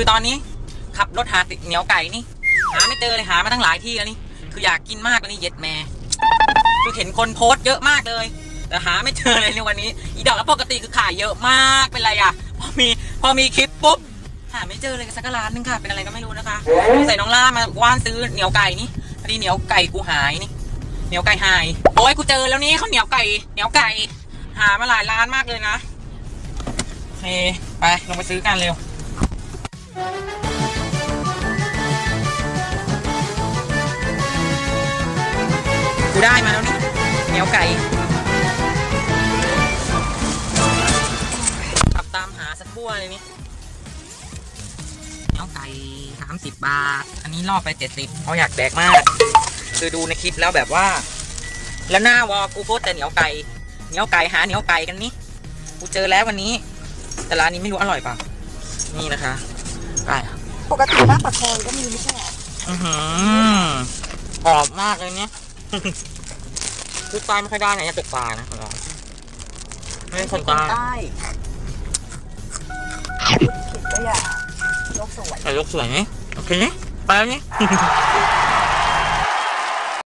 คือตอนนี้ขับรถหาติเหนียวไก่นี่ หาไม่เจอเลยหามาตั้งหลายที่แล้วนี่ คืออยากกินมากเลยนี่เย็ดแม่คือเห็นคนโพสต์เยอะมากเลย แต่หาไม่เจอเลยในวันนี้ อีดอกแล้วปกติคือขายเยอะมากเป็นไรอะ พอมีพอมีคลิปปุ๊บหาไม่เจอเลยสักร้านนึงค่ะ เป็นอะไรก็ไม่รู้นะคะใส่น้องล่ามาว่านซื้อเหนียวไก่นี่พอดีเหนียวไก่กูหายนี่เหนียวไก่หายโอ้ยกูเจอแล้วนี่ข้าวเหนียวไก่เหนียวไก่ หามาหลายร้านมากเลยนะเฮไปลงไปซื้อกันเร็ว กูได้มาแล้วนี่เหนียวไก่ขับตามหาสักทั่วเลยนี่เหนียวไก่สามสิบบาท อันนี้ล่อไปเจ็ดสิบเพราะอยากแดกมาก คือดูในคลิปแล้วแบบว่า แล้วหน้าวอกูโพสต์แต่เหนียวไก่เหนียวไก่หาเหนียวไก่กันนี่กูเจอแล้ววันนี้ แต่ร้านนี้ไม่รู้อร่อยเปล่านี่นะคะไปปกติหน้าปากคลองก็มีไม่ใช่เหรออือหือกรอบมากเลยเนี่ย คือปลาไม่ค่อยได้นะอย่าตกปลานะขอร้องไม่ใช่คนใต้ใต้ผิดก็อย่าโลกสวยแต่ยกสวยไหมโอเคไหมไปแล้วนี่